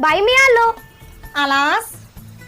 बाई मी आलो. आलास?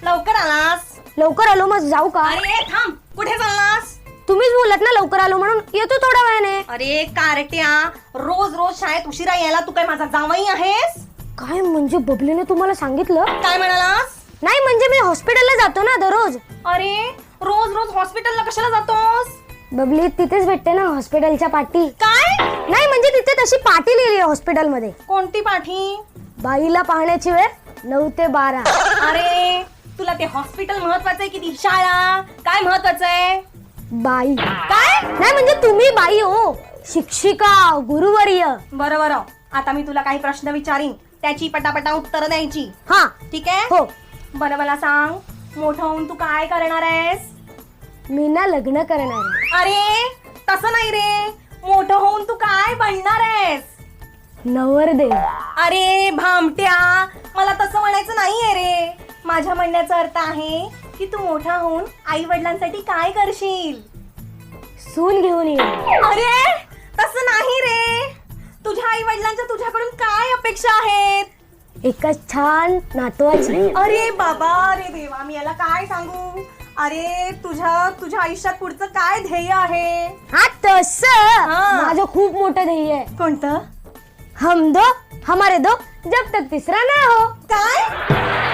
लवकर आलास? लवकर आलो मग जाऊ का? अरे थांब. कुठे चाललास? तुम्हीच बोलत ना लवकर आलो म्हणून. येतो थोड्या वेळाने. अरे कारट्या. रोज रोज शाळेत उशिरा यायला तू काय माझा जावई आहेस? काय म्हणजे बबलीने तुम्हाला सांगितलं? काय म्हणालास? नाही म्हणजे मी हॉस्पिटलला जातो ना दररोज. अरे रोज रोज हॉस्पिटलला कशाला जातोस? बबली तिथेच भेटते ना हॉस्पिटलच्या पाठी. काय? नाही म्हणजे तिथे तशी पाटी लिहिली आहे हॉस्पिटलमध्ये कोणती पाठी? बाईला पाहण्याची वेळ नऊ ते बारा. अरे तुला ते हॉस्पिटल महत्वाचं आहे की ती शाळा? काय महत्वाचं आहे? बाई. काय? नाही म्हणजे तुम्ही बाई हो. शिक्षिका गुरुवर्य. बरं बरं. आता मी तुला काही प्रश्न विचारीन. त्याची पटापटा उत्तर द्यायची. हा. ठीक आहे? हो. बरं मला सांग. मोठं होऊन तू काय करणार आहेस? मी ना लग्न करणार आहे. अरे तसं नाही रे. मोठं होऊन तू काय बनणार आहेस? नवरदेव अरे भामट्या मला तसं म्हणायचं नाहीये रे. माझ्या म्हणण्याचा अर्थ आहे की तू मोठा होऊन आई वडिलांसाठी काय करशील? सून घेऊन येईल अरे तसं नाही रे. तुझ्या आई वडिलांच्या तुझ्याकडून काय अपेक्षा आहेत? एका छान नातवाची. अरे बाबा अरे देवा मी याला काय सांगू? अरे तुझ्या तुझ्या आयुष्यात पुढचं काय ध्येय आहे? हा तस. हा. माझं खूप मोठं ध्येय आहे. कोणतं? हम दो हमारे दो जब तक तिसरा ना हो। काय?